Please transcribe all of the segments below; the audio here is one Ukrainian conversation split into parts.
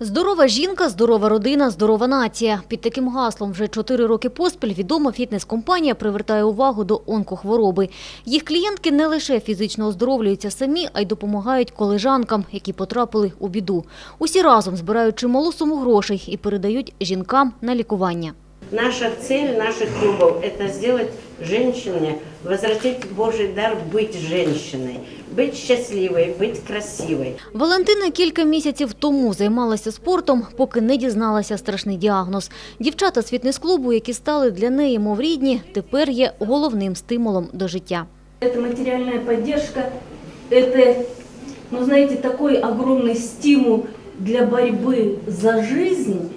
Здорова жінка, здорова родина, здорова нація. Під таким гаслом вже чотири роки поспіль відома фітнес-компанія привертає увагу до онкохвороби. Їх клієнтки не лише фізично оздоровлюються самі, а й допомагають колежанкам, які потрапили у біду. Усі разом збирають чималу суму грошей і передають жінкам на лікування. Наша цель наших клубов – это сделать женщине, возвратить Божий дар быть женщиной, быть счастливой, быть красивой. Валентина кілька місяців тому займалася спортом, поки не дізналася страшний діагноз. Дівчата з фітнес-клубу, які стали для неї мов рідні, тепер є головним стимулом до життя. Это материальная поддержка, это, ну знаете, такой огромный стимул для борьбы за жизнь,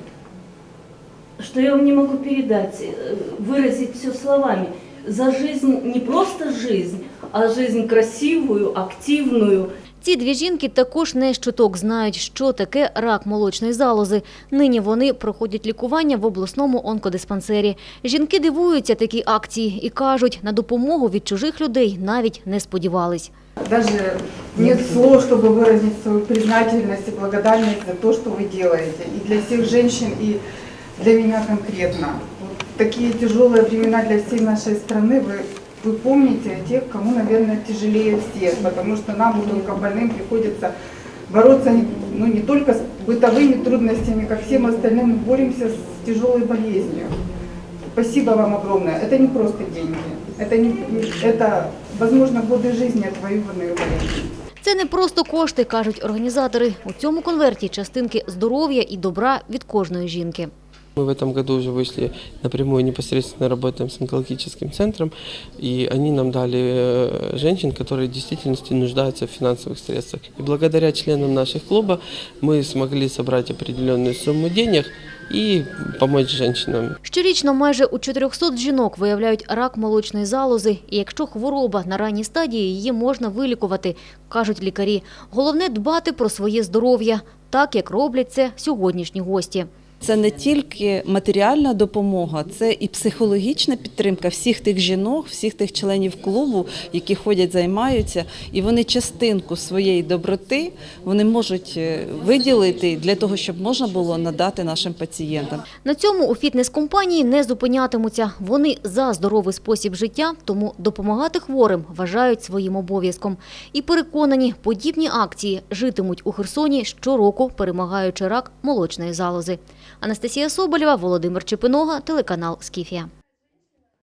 что я вам не могу передать, э, выразить все словами. За жизнь, не просто жизнь, а жизнь красивую, активную, Ці дві жінки також не щоток знають, що таке рак молочної залози. Нині вони проходять лікування в обласному онкодиспансері. Жінки дивуються такій акції і кажуть, на допомогу від чужих людей навіть не сподівались. Даже нет слов, чтобы выразить свою признательность и благодарность за то, что вы делаете. И для всех женщин, и для меня конкретно. Вот такие тяжелые времена для всей нашей страны вы, вы помните о тех, кому, наверное, тяжелее всех, потому что нам, вот онкобольным, приходится бороться не- ну, не только с бытовыми трудностями, как всем остальным, мы боремся с тяжелой болезнью. Спасибо вам огромное. Это не просто деньги. Это, не, это возможно, годы жизни отвоеванные болезни. Це не просто кошти, кажуть організатори. У цьому конверті частинки здоров'я і добра від кожної жінки. Мы в этом году уже вышли напрямую, непосредственно работаем с онкологическим центром, и они нам дали э, женщин, которые в действительности нуждаются в финансовых средствах. И благодаря членам наших клуба мы смогли собрать определенную сумму денег и помочь женщинам. Щорічно майже у 400 жінок виявляють рак молочної залози, і якщо хвороба на ранній стадії, її можна вилікувати, кажуть лікарі. Головне дбати про своє здоров'я, так як роблять це сьогоднішні гості. Це не тільки матеріальна допомога, це і психологічна підтримка всіх тих жінок, всіх тих членів клубу, які ходять, займаються, і вони частинку своєї доброти вони можуть е, виділити для того, щоб можна було надати нашим пацієнтам. На цьому у фітнес-компанії не зупинятимуться. Вони за здоровий спосіб життя, тому допомагати хворим вважають своїм обов'язком. І переконані, подібні акції житимуть у Херсоні щороку, перемагаючи рак молочної залози. Анастасія Соболєва, Володимир Чепинога, телеканал «Скіфія».